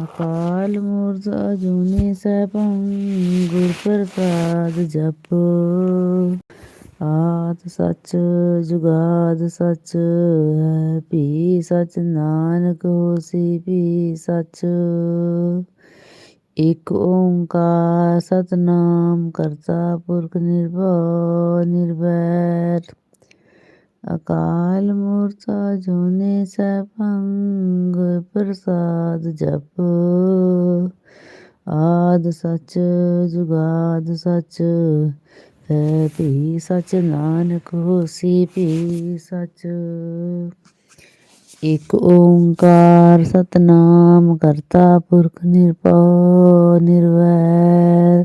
ਅਕਾਲ ਮੂਰਤ ਜੂਨੀ ਸੈਭੰ, ਗੁਰ ਪ੍ਰਸਾਦ ਜਪ। ਆਦ ਸਚ, ਜੁਗਾਦ ਸਚ ਹੈ ਵੀ ਸੱਚ ਨਾਨਕ ਹੋਸੀ, ਭੀ ਸੱਚ। ਇਕ ਓੰਕਾਰ ਸਤਨਾਮ ਕਰਤਾ ਪੁਰਖ ਨਿਰਭਉ, ਨਿਰਵੈਰ। ਅਕਾਲ ਮੂਰਤ ਅਜੂਨੀ ਸੈਭੰ ਪ੍ਰਸਾਦ ਜਪ। ਆਦ ਸਚ ਜੁਗਾਦ ਸਚ, ਹੈ ਭੀ ਸੱਚ ਨਾਨਕ ਹੋਸੀ ਭੀ ਸੱਚ। ਇਕ ਓੰਕਾਰ ਸਤਨਾਮ ਕਰਤਾ ਪੁਰਖ ਨਿਰਭਉ ਨਿਰਵੈਰ।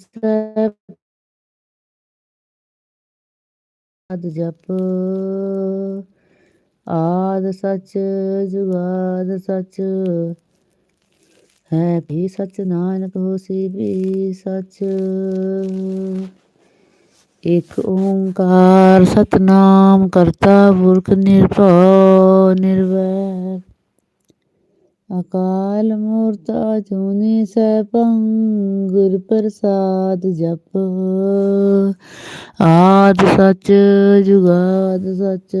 ਸੈਭੰ ਜਪ, ਆਦ ਸੱਚ, ਜੁਗਾਦ ਸੱਚ। ਹੈ ਵੀ ਸਚ, ਨਾਨਕ ਹੋਸੀ ਵੀ ਸੱਚ। ਇਕ ਓੰਕਾਰ ਸਤਨਾਮ ਕਰਤਾ ਪੁਰਖ ਨਿਰਭਉ ਨਿਰਵੈਰ। ਅਕਾਲ ਮੂਰਤ ਅਜੂਨੀ ਸੈਭੰ, ਗੁਰ ਪ੍ਰਸਾਦ ਜਪ। ਆਦ ਸੱਚ ਜੁਗਾਦ ਸੱਚ,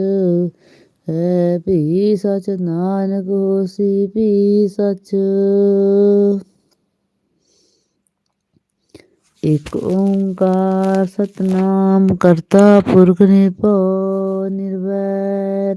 ਹੈ ਭੀ ਸੱਚ। ਨਾਨਕ ਹੋਸੀ ਭੀ ਸਚ। ਇਕ ਓੰਕਾਰ ਸਤਨਾਮ ਕਰਤਾ ਪੁਰਖ ਨਿਰਭਉ ਨਿਰਵੈਰ।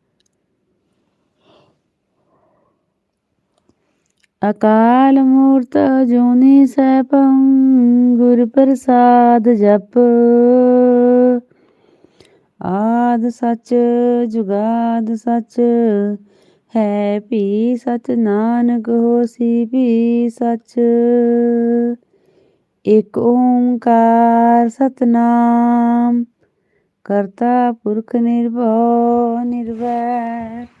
ਅਕਾਲ ਮੂਰਤ ਜੁਨੀ ਸੈਭੰ ਗੁਰ ਪ੍ਰਸਾਦ ਜਪ। ਆਦ ਸਚ, ਜੁਗਾਦ ਸਚ, ਹੈ ਭੀ ਸਚ, ਨਾਨਕ ਹੋਸੀ ਭੀ ਸਚ। ਇਕ ਓੰਕਾਰ ਸਤਨਾਮ, ਕਰਤਾ ਪੁਰਖ ਨਿਰਭਉ ਨਿਰਵੈਰ।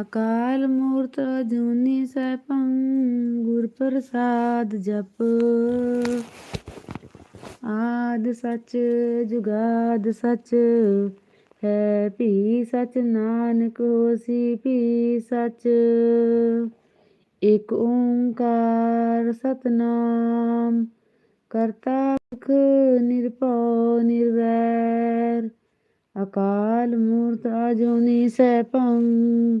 ਅਕਾਲ ਮੂਰਤ ਅਜੂਨੀ ਸੈਭੰ, ਗੁਰ ਪ੍ਰਸਾਦ ਜਪ। ਆਦ ਸਚ, ਜੁਗਾਦ ਸਚ, ਹੈ ਭੀ ਸਚ, ਨਾਨਕ ਹੋਸੀ ਭੀ ਸਚ। ਇਕ ਓੰਕਾਰ ਸਤਨਾਮ, ਕਰਤਾ ਪੁਰਖ ਨਿਰਭਉ ਨਿਰਵੈਰ। ਅਕਾਲ ਮੂਰਤ ਅਜੂਨੀ ਸੈਭੰ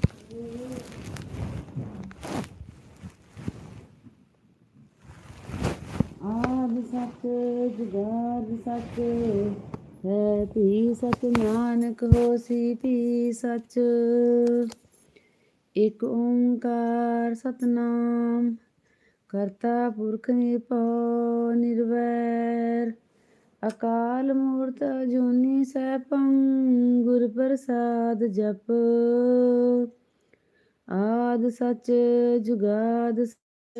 ਆਦ ਸਚ, ਜੁਗਾਦ ਸਚ, ਹੈ ਭੀ ਸਚ, ਨਾਨਕ ਹੋਸੀ ਭੀ ਸਚ। ਇਕ ਓੰਕਾਰ ਸਤਨਾਮ, ਕਰਤਾ ਪੁਰਖ ਨਿਰਭਉ ਨਿਰਵੈਰ। ਅਕਾਲ ਮੂਰਤ ਅਜੂਨੀ ਸੈਭੰ, ਗੁਰ ਪ੍ਰਸਾਦ ਜਪ। ਆਦ ਸਚ, ਜੁਗਾਦ ਸਚ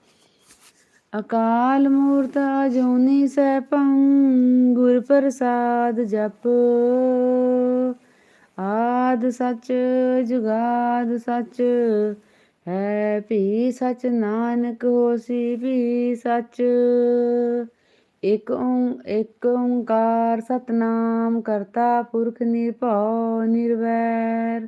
ਅਕਾਲ ਮੂਰਤ ਜੋਨੀ ਸੈਭੰ, ਗੁਰ ਪ੍ਰਸਾਦ ਜਪ। ਆਦ ਸਚ, ਜੁਗਾਦ ਸਚ, ਹੈ ਭੀ ਸਚ, ਨਾਨਕ ਹੋਸੀ ਭੀ ਸਚ। ਇਕ ਓੰ, ਇਕ ਓੰਕਾਰ ਸਤਨਾਮ ਕਰਤਾ ਪੁਰਖ ਨਿਰਭਉ ਨਿਰਵੈਰ।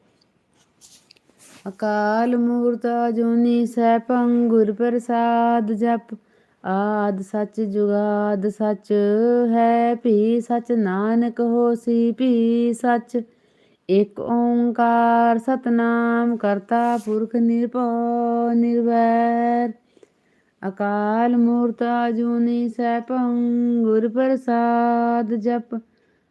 ਅਕਾਲ ਮੂਰਤ ਜੁਨੀ ਸੈਭੰ ਗੁਰ ਪ੍ਰਸਾਦ ਜਪ, ਆਦ ਸੱਚ ਜੁਗਾਦ ਸੱਚ ਹੈ ਭੀ, ਸਚ ਨਾਨਕ ਹੋਸੀ ਭੀ ਸਚ। ਇਕ ਓੰਕਾਰ ਸਤਨਾਮ ਕਰਤਾ ਪੁਰਖ ਨਿਰਭਉ ਨਿਰਵੈਰ। ਅਕਾਲ ਮੂਰਤ ਜੂਨੀ ਸੈਭੰ ਗੁਰ ਪ੍ਰਸਾਦ ਜਪ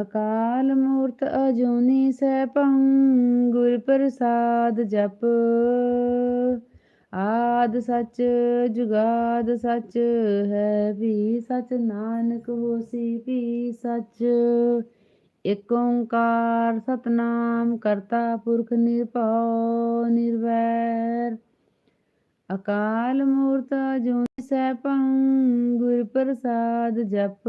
ਅਕਾਲ ਮੂਰਤ ਅਜੂਨੀ ਸੈਭੰ, ਗੁਰ ਪ੍ਰਸਾਦ ਜਪ। ਆਦ ਸੱਚ, ਜੁਗਾਦ ਸਚ, ਹੈ ਵੀ ਸਚ, ਨਾਨਕ ਹੋਸੀ ਵੀ ਸਚ। ਇਕ ਓੰਕਾਰ ਸਤਨਾਮ ਕਰਤਾ ਪੁਰਖ ਨਿਰਭਉ ਨਿਰਵੈਰ। ਅਕਾਲ ਮੂਰਤ ਜੁਨੀ ਸੈਭੰ, ਗੁਰ ਪ੍ਰਸਾਦ ਜਪ।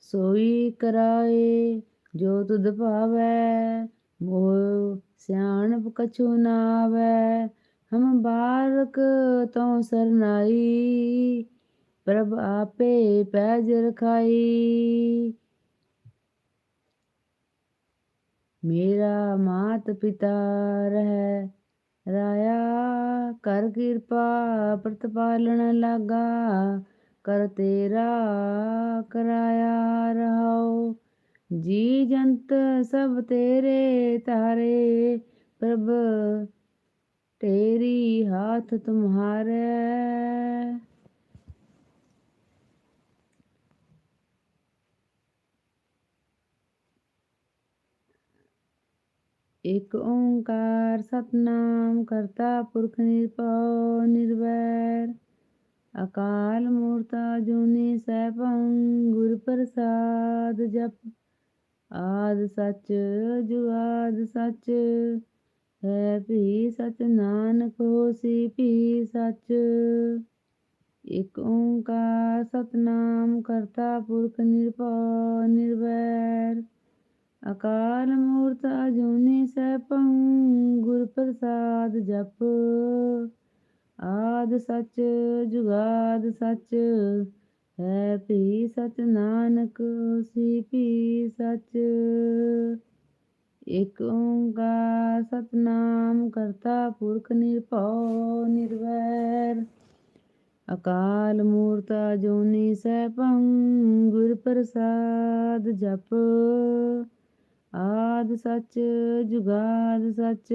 ਸੋਈ ਕਰਾਏ, ਜੋ ਤੁਧ ਭਾਵੈ, ਮੋਹ ਸਿਆਣਪ ਕਛੂ ਨਾਵੈ। ਹਮ ਬਾਰਕ ਤਉ ਸਰਨਾਈ, ਪ੍ਰਭ ਆਪੇ ਪੈਜ ਰਖਾਈ। ਮੇਰਾ ਮਾਤ ਪਿਤਾ ਰਹਿ, ਰਾਇਆ ਕਰ ਕਿਰਪਾ ਪ੍ਰਤਪਾਲਣ ਲਾਗਾ। ਕਰ ਤੇਰਾ ਕਰਾਇਆ ਰਹਾਉ ਜੀ ਜੰਤ ਸਭ ਤੇਰੇ ਤਾਰੇ ਪ੍ਰਭ ਤੇਰੀ ਹਾਥ ਤੁਮਹਾਰੇ ਇਕ ਓੰਕਾਰ ਸਤਨਾਮ ਕਰਤਾ ਪੁਰਖ ਨਿਰਭਉ ਨਿਰਵੈਰ ਅਕਾਲ ਮੂਰਤ ਜੁਨੀ ਸੈਭੰ, ਗੁਰ ਪ੍ਰਸਾਦ ਜਪ। ਆਦ ਸੱਚ ਜੁਗਾਦ ਸਚ, ਹੈ ਭੀ ਸਚ ਨਾਨਕ ਹੋਸੀ ਭੀ ਸਚ। ਇਕ ਓੰਕਾਰ ਸਤਨਾਮ ਕਰਤਾ ਪੁਰਖ ਨਿਰਭਉ, ਨਿਰਵੈਰ। ਅਕਾਲ ਮੂਰਤ ਅਜੂਨੀ ਸੈਭੰ, ਗੁਰ ਪ੍ਰਸਾਦ ਜਪ। ਆਦ ਸੱਚ, ਜੁਗਾਦ ਸੱਚ। ਹੈ ਭੀ ਸਚ ਨਾਨਕ ਹੋਸੀ ਭੀ ਸਚ। ਇਕ ਓੰਕਾਰ ਸਤਨਾਮ ਕਰਤਾ ਪੁਰਖ ਨਿਰਭਉ ਨਿਰਵੈਰ। ਅਕਾਲ ਮੂਰਤਾ ਜੋਨੀ ਸੈਭੰ, ਗੁਰ ਪ੍ਰਸਾਦ ਜਪ। ਆਦ ਸਚ, ਜੁਗਾਦ ਸਚ।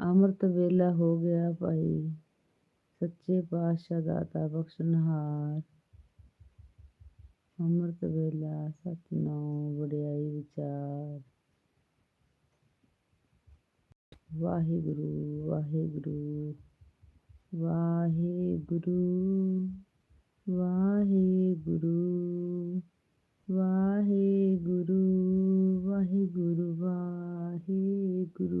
ਅੰਮ੍ਰਿਤ ਵੇਲਾ ਹੋ ਗਿਆ ਭਾਈ ਸੱਚੇ ਪਾਤਸ਼ਾਹ ਦਾਤਾ ਬਖਸ਼ਨਹਾਰ ਅੰਮ੍ਰਿਤ ਵੇਲਾ ਸਤਨਾਮ ਵਡਿਆਈ ਵਿਚਾਰ ਵਾਹਿਗੁਰੂ ਵਾਹਿਗੁਰੂ ਵਾਹਿਗੁਰੂ ਵਾਹਿਗੁਰੂ ਵਾਹਿਗੁਰੂ ਵਾਹਿਗੁਰੂ ਵਾਹਿਗੁਰੂ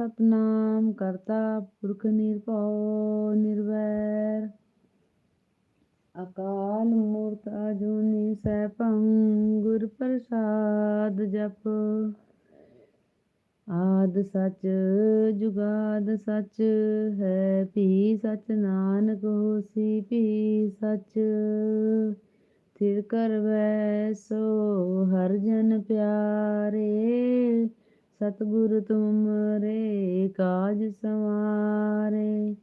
ਸਤਨਾਮ ਕਰਤਾ ਪੁਰਖ ਨਿਰਭਉ ਨਿਰਵੈਰ। ਅਕਾਲ ਮੂਰਤ ਅਜੂਨੀ ਸੈਭੰ, ਗੁਰ ਪ੍ਰਸਾਦ ਜਪ। ਆਦ ਸਚ, ਜੁਗਾਦ ਸਚ, ਹੈ ਭੀ ਸਚ, ਨਾਨਕ ਹੋਸੀ ਭੀ ਸਚ। ਥਿਰ ਕਰਵੈ ਸੋ ਹਰ ਜਨ ਪਿਆਰੇ। ਸਤਿਗੁਰ ਤੁਮਰੇ ਕਾਜ ਸਵਾਰੇ।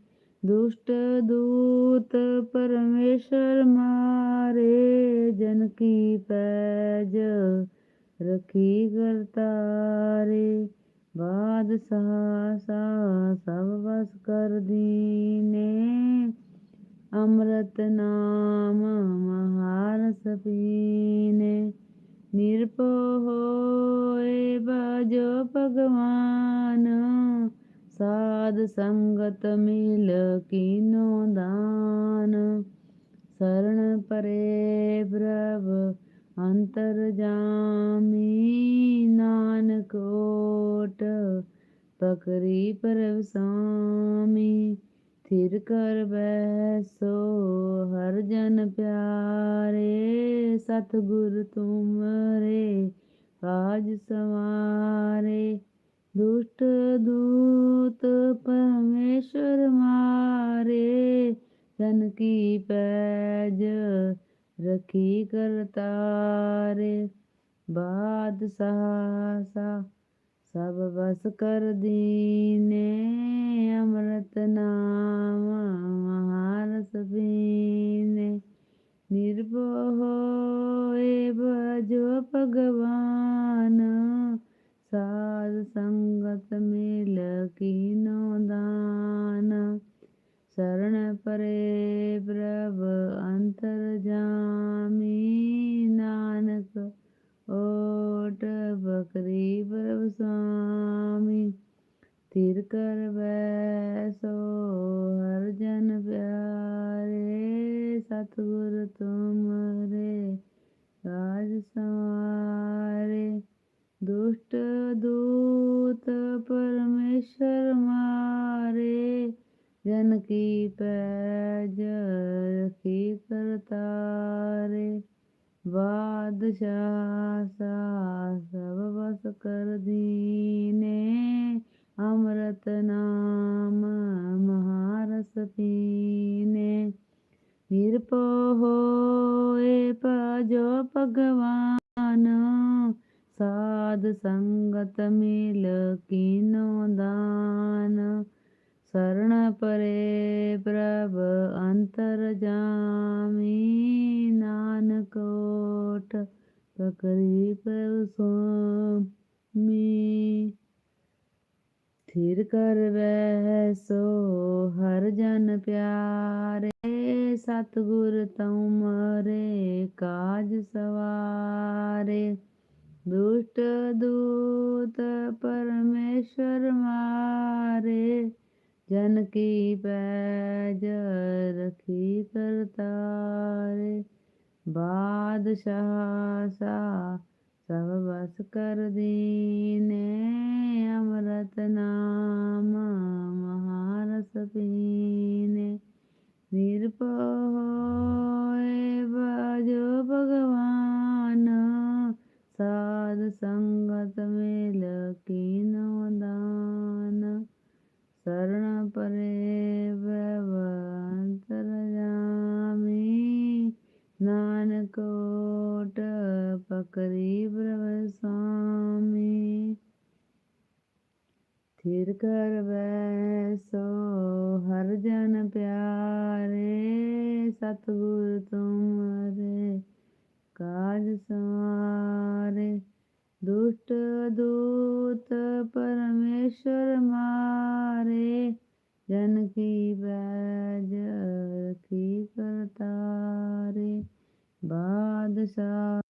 ਦੁਸ਼ਟ ਦੂਤ ਪਰਮੇਸ਼ਰ ਮਾਰੇ, ਜਨ ਕੀ ਪੈਜ ਰਖੀ ਕਰਤਾਰੇ। ਬਾਦ ਸਾਸਾ ਸਭ ਵਸ ਕਰ ਦੀਨੇ, ਅੰਮ੍ਰਿਤ ਨਾਮ ਮਹਾਰਸ ਪੀਨੇ નિર્ભો હોય બાજો ભગવાન સાદ સંગત મિલ કીનો દાન શરણ પરે પ્રભ અંતરજામી નાનકોટ પકરી પરવ સ્વામી स्थिर कर बैसो हर जन प्यारे सतगुर तुम रे काज संवारे दुष्ट दूत परमेश्वर मारे जन की पैज रखी करतारे बाद सहासा ਸਭ ਬਸ ਕਰ ਦੀਨੇ ਅੰਮ੍ਰਿਤ ਨਾਮ ਮਹਾਰਸ ਪੀਨੇ ਨਿਰਭਉ ਹੋਏ ਭਜੋ ਭਗਵਾਨ, ਸਾਧ ਸੰਗਤ ਮਿਲ ਕੀਨੋ ਦਾਨ। ਸਰਣ ਪਰੇ ਪ੍ਰਭ ਅੰਤਰ ਜਾਮੀ ਨਾਨਕ ਓਟ ਬਕਰੀ ਪ੍ਰਭ ਸੁਆਮੀ ਥਿਰ ਕਰ ਬੈਸੋ ਹਰ ਜਨ ਪਿਆਰੇ, ਸਤਿਗੁਰ ਤੁਮਰੇ, ਰਾਜ ਸਵਾਰੇ। ਦੁਸ਼ਟ ਦੂਤ ਪਰਮੇਸ਼ਰ ਮਾਰੇ, ਜਨ ਕੀ ਪੈਜ ਰਖੀ ਕਰਤਾਰੇ। ਬਾਦਸ਼ਾਹ ਸਾ ਸਭ ਵਸ ਕਰ ਦੀਨੇ ਅੰਮ੍ਰਿਤ ਨਾਮ ਮਹਾਰਸ ਪੀਨੇ ਨਿਰਭਉ ਹੋਏ ਭਜੋ ਭਗਵਾਨ ਸਾਧ ਸੰਗਤ ਮਿਲ ਕੀਨੋ ਦਾਨ ਸਰਣ ਪਰੇ ਪ੍ਰਭ ਅੰਤਰ ਜਾਮੀ ਨਾਨਕ ਓਟ ਪਕਰੀ ਪ੍ਰਭ ਸੁਆਮੀ ਥਿਰ ਕਰ ਬਹਿ ਸੋ ਹਰ ਜਨ ਪਿਆਰੇ ਸਤਿਗੁਰ ਤੁਮਰੇ ਕਾਜ ਸਵਾਰੇ ਦੁਸ਼ਟ ਦੂਤ ਪਰਮੇਸ਼ਰ ਮਾਰੇ ਜਨ ਕੀ ਪੈਜ ਰਖੀ ਕਰਤਾਰੇ ਬਾਦਸ਼ਾਹ ਸਾ ਸਭ ਬਸ ਕਰ ਦੀਨੇ। ਜਨ ਕੀ ਬੈਜ ਰਖੀ ਕਰਤਾਰੇ? ਬਾਦਸ਼ਾਹ